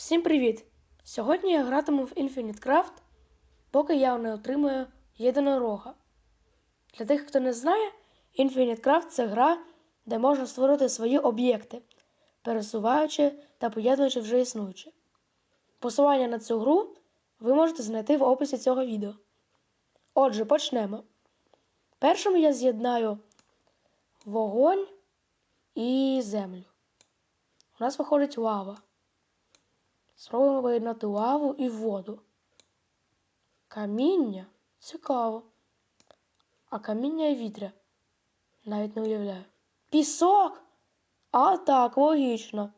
Всім привіт! Сьогодні я гратиму в Infinite Craft, поки я не отримую єдинорога. Для тих, хто не знає, Infinite Craft це гра, де можна створити свої об'єкти, пересуваючи та поєднуючи вже існуючі. Посилання на цю гру ви можете знайти в описі цього відео. Отже, почнемо. Першим я з'єднаю вогонь і землю. У нас виходить лава. Спробуємо поєднати лаву і воду. Каміння цікаво. А каміння і вітря. Навіть не уявляю. Пісок! А так, логічно.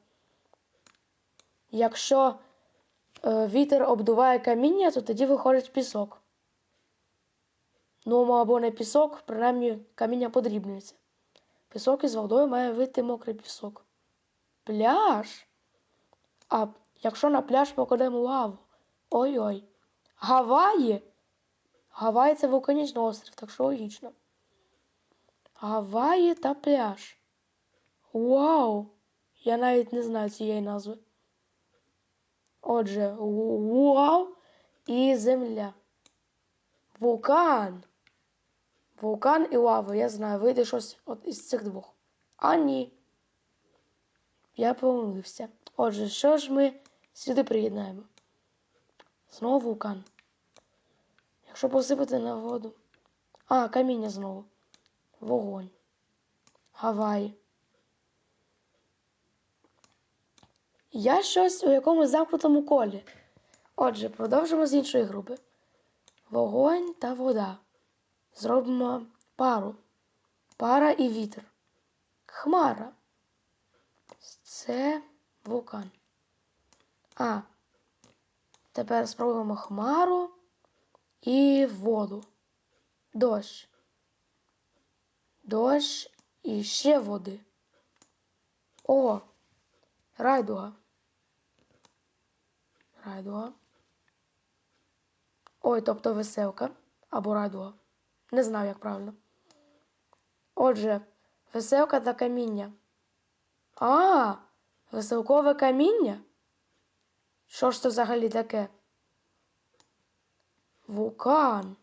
Якщо е, вітер обдуває каміння, то тоді виходить пісок. Ну, або не пісок, принаймні каміння подрібнюється. Пісок із водою має вийти мокрий пісок. Пляж. А якщо на пляж покладемо лаву. Ой-ой. Гаваї. Гаваї це вулканічний острів, так що логічно. Гаваї та пляж. Вау! Я навіть не знаю цієї назви. Отже, вау і земля. Вулкан. Вулкан і лава, я знаю, вийде щось от із цих двох. А ні. Я помилився. Отже, що ж ми сюди приєднаємо? Знову вулкан. Якщо посипати на воду. А, каміння знову. Вогонь. Гаваї. Я щось у якомусь замкнутому колі. Отже, продовжимо з іншої групи. Вогонь та вода. Зробимо пару. Пара і вітер. Хмара. Це вулкан. А. Тепер спробуємо хмару і воду. Дощ. Дощ і ще води. О! Райдуга. Райдуга. Ой, тобто веселка або райдуга. Не знаю, як правильно. Отже, веселка та каміння. А, веселкове каміння? Що ж це взагалі таке? Вулкан.